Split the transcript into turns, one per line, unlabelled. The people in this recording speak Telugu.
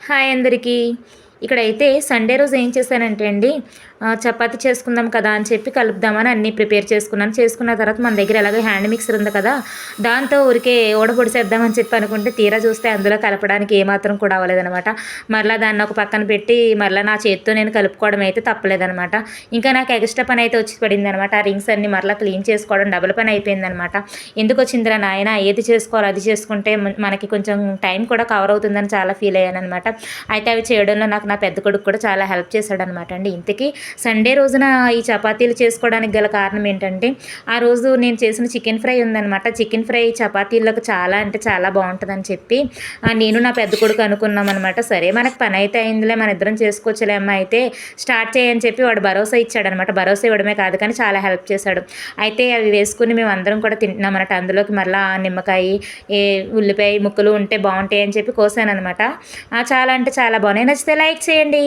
హాయ్ అందరికీ. ఇక్కడైతే సండే రోజు ఏం చేశానంటే అండి చపాతి చేసుకుందాం కదా అని చెప్పి కలుపుదామని అన్నీ ప్రిపేర్ చేసుకున్నాను. చేసుకున్న తర్వాత మన దగ్గర ఎలాగో హ్యాండ్ మిక్సర్ ఉంది కదా దాంతో ఊరికే ఓడపొడిసేద్దామని చెప్పి అనుకుంటే తీరా చూస్తే అందులో కలపడానికి ఏమాత్రం కూడా అవ్వలేదనమాట మరలా దాన్ని ఒక పక్కన పెట్టి మరలా నా చేతితో నేను కలుపుకోవడం అయితే తప్పలేదనమాట ఇంకా నాకు ఎక్స్ట్రా పని అయితే వచ్చి పడింది అనమాట ఆ రింగ్స్ అన్ని మరలా క్లీన్ చేసుకోవడం డబుల్ పని అయిపోయిందనమాట ఎందుకు వచ్చిందిరా నాయన ఏది చేసుకోవాలి అది చేసుకుంటే మనకి కొంచెం టైం కూడా కవర్ అవుతుందని చాలా ఫీల్ అయ్యాను అనమాట అయితే అవి చేయడంలో నాకు నా పెద్ద కొడుకు కూడా చాలా హెల్ప్ చేశాడు అనమాట అండి. ఇంతకీ సండే రోజున ఈ చపాతీలు చేసుకోవడానికి గల కారణం ఏంటంటే ఆ రోజు నేను చేసిన చికెన్ ఫ్రై ఉందనమాట. చికెన్ ఫ్రై చపాతీలకు చాలా అంటే చాలా బాగుంటుందని చెప్పి నేను నా పెద్ద కొడుకు అనుకున్నాం అనమాట సరే మనకు పని అయితే అయిందిలే మన ఇద్దరం చేసుకోవచ్చులే అమ్మ అయితే స్టార్ట్ చేయని చెప్పి వాడు భరోసా ఇచ్చాడనమాట. భరోసా ఇవ్వడమే కాదు కానీ చాలా హెల్ప్ చేశాడు. అయితే అవి వేసుకుని మేము అందరం కూడా తింటున్నాం అనమాట అందులోకి మళ్ళీ నిమ్మకాయ ఏ ఉల్లిపాయ ముక్కలు ఉంటే బాగుంటాయి అని చెప్పి కోసాను అనమాట చాలా అంటే చాలా బాగున్నాయి. నచ్చితే లైక్ చేయండి